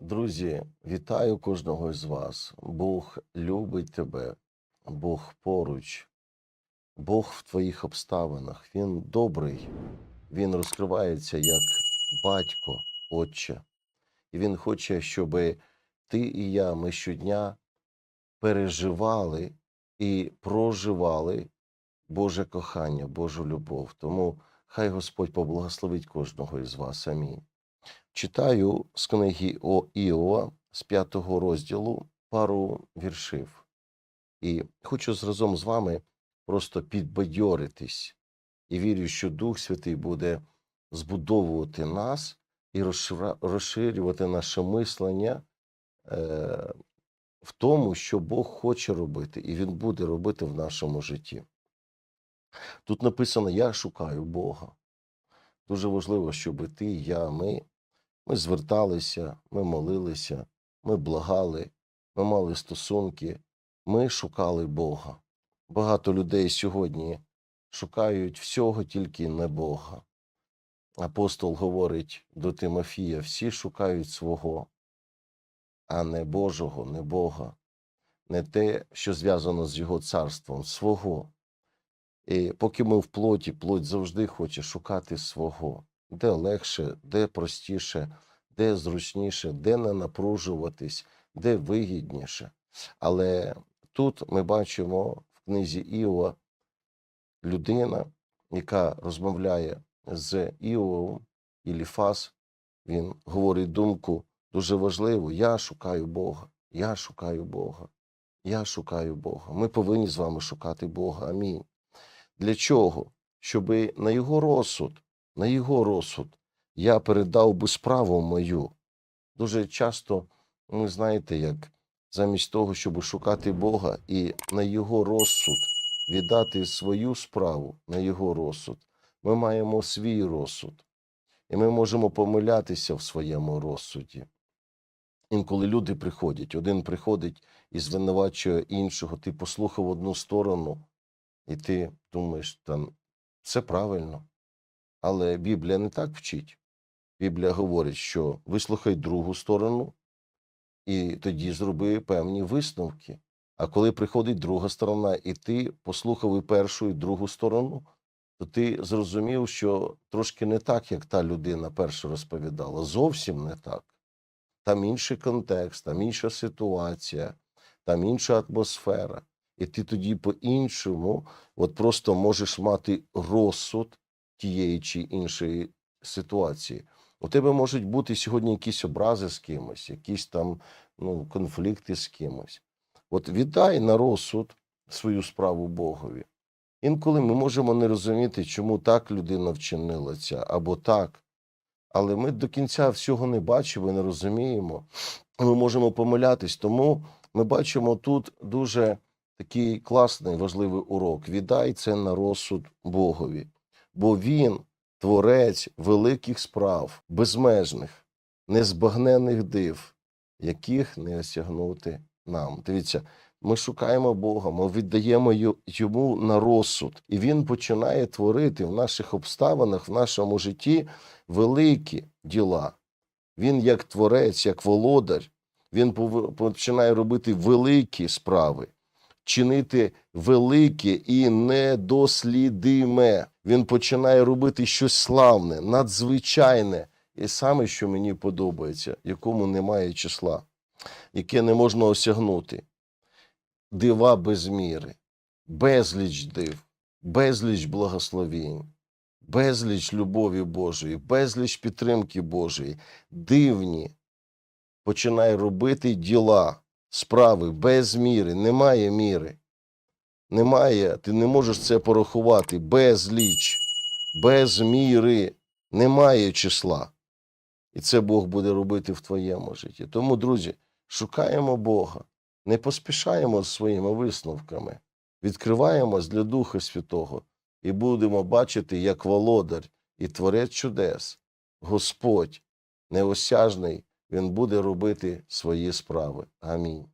Друзі, вітаю кожного з вас. Бог любить тебе, Бог поруч, Бог в твоїх обставинах. Він добрий, Він розкривається як батько, отче. І Він хоче, щоб ти і я, ми щодня переживали і проживали Боже кохання, Божу любов. Тому хай Господь поблагословить кожного із вас. Амінь. Читаю з книги О Іова з п'ятого розділу пару віршів. І хочу разом з вами просто підбадьоритись. І вірю, що Дух Святий буде збудовувати нас і розширювати наше мислення е, в тому, що Бог хоче робити, і Він буде робити в нашому житті. Тут написано: Я шукаю Бога. Дуже важливо, щоб ти, я, ми, ми зверталися, ми молилися, ми благали, ми мали стосунки, ми шукали Бога. Багато людей сьогодні шукають всього, тільки не Бога. Апостол говорить до Тимофія: всі шукають свого, а не Божого, не Бога, не те, що зв'язано з його царством, свого. І поки ми в плоті, плоть завжди хоче шукати свого, де легше, де простіше, де зручніше, де не напружуватись, де вигідніше. Але тут ми бачимо в книзі Іова людина, яка розмовляє з Іовом, Іліфас, він говорить думку дуже важливу: Я шукаю Бога, я шукаю Бога, я шукаю Бога. Ми повинні з вами шукати Бога. Амінь. Для чого? Щоби на його розсуд, на його розсуд я передав би справу мою. Дуже часто, ви знаєте, як замість того, щоб шукати Бога і на його розсуд віддати свою справу на його розсуд, ми маємо свій розсуд. І ми можемо помилятися в своєму розсуді. Інколи люди приходять, один приходить і звинувачує іншого, ти послухав одну сторону, і ти думаєш, там це правильно. Але Біблія не так вчить. Біблія говорить, що вислухай другу сторону, і тоді зроби певні висновки. А коли приходить друга сторона, і ти послухав і першу, і другу сторону, то ти зрозумів, що трошки не так, як та людина перша розповідала. Зовсім не так. Там інший контекст, там інша ситуація, там інша атмосфера. І ти тоді по-іншому от просто можеш мати розсуд тієї чи іншої ситуації. У тебе можуть бути сьогодні якісь образи з кимось, якісь там ну, конфлікти з кимось. От віддай на розсуд свою справу Богові. Інколи ми можемо не розуміти, чому так людина вчинила ця або так. Але ми до кінця всього не бачимо і не розуміємо. Ми можемо помилятись. Тому ми бачимо тут дуже такий класний важливий урок. Віддай це на розсуд Богові, бо Він творець великих справ, безмежних, незбагнених див, яких не осягнути нам. Дивіться, ми шукаємо Бога, ми віддаємо йому на розсуд, і він починає творити в наших обставинах, в нашому житті великі діла. Він, як творець, як володар, він починає робити великі справи, чинити велике і недослідиме. Він починає робити щось славне, надзвичайне, і саме, що мені подобається, якому немає числа, яке не можна осягнути. Дива без міри, безліч див, безліч благословінь, безліч любові Божої, безліч підтримки Божої, дивні починає робити діла, справи без міри, немає міри. Немає, ти не можеш це порахувати. Безліч, без міри, немає числа. І це Бог буде робити в твоєму житті. Тому, друзі, шукаємо Бога, не поспішаємо з своїми висновками, відкриваємось для Духа Святого і будемо бачити, як володар і творець чудес, Господь неосяжний, Він буде робити свої справи. Амінь.